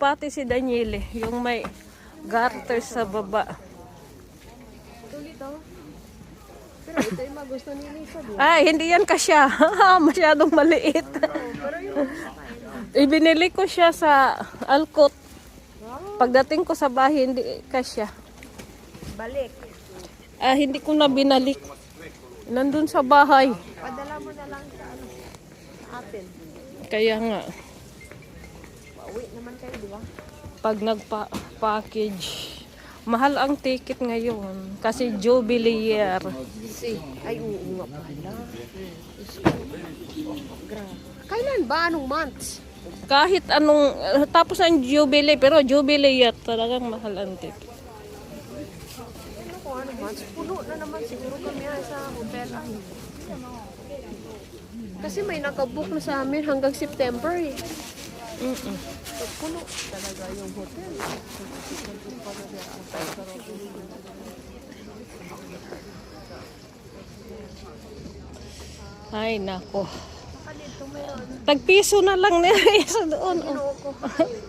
pati si Daniele, yung may garter sa baba. Pero ito yung magusto ni Lisa. Ay, hindi yan kasya. Masyadong maliit. Ibinili ko siya sa Alcott. Pagdating ko sa bahay, hindi kasya. balik. Ah, hindi ko na binalik. Nandun sa bahay. Padala mo na lang sa ano. Sa atin. Kaya nga, Pauwi naman kayo, di ba? pag nagpa-package, mahal ang ticket ngayon. Kasi Jubilee year. Si. Ay, oo nga pala. Grabe. Kailan ba? Anong months? Kahit anong, tapos ang Jubilee, pero Jubilee year talagang mahal ang ticket. Ano kung anong months? Puno na naman siguro kami ay sa hotel. Ay. Kasi may nakabook na sa amin hanggang September eh. Mm-mm. Puno talaga yung hotel. Ay, nako. Tagpiso na lang nila isa doon. oh. Ko?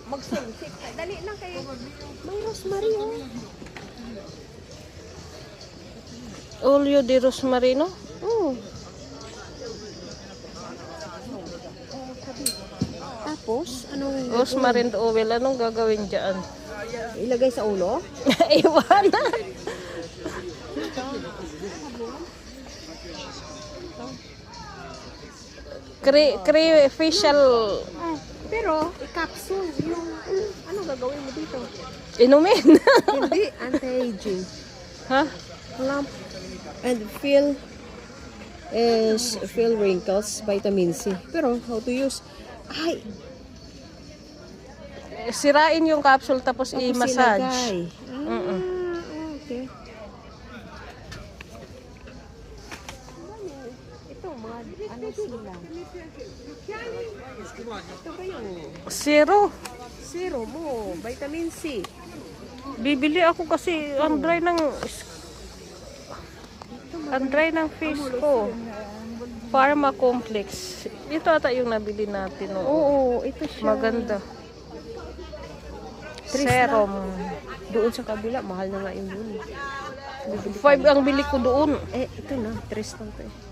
Mag-sensik. Dali lang kayo. May rosemary oh. Olio de Rosmarino. Oh. Tapos, anong Rosmarin oil. Anong gagawin dyan? ilagay sa ulo? Iwan na. Cre cre facial Ah, pero, i-capsule yung, ano gagawin mo dito? inumin. Hindi, anti-aging. ha? Plump and fill is fill wrinkles, vitamin C. Pero, how to use? Ay, Sirain yung capsule tapos tapos i-massage. Ah, okay. Ito, mga ano sila. Ito ba yung Zero. zero mo? Vitamin C. Bibili ako kasi ang dry ng ang dry ng face ko. Pharma complex. Ito ata yung nabili natin. Oo. Oo, ito siya. Maganda. Serum. Doon sa kabila, mahal na nga yung yun. Five ang bili ko doon. Eh, ito na, tres lang to eh.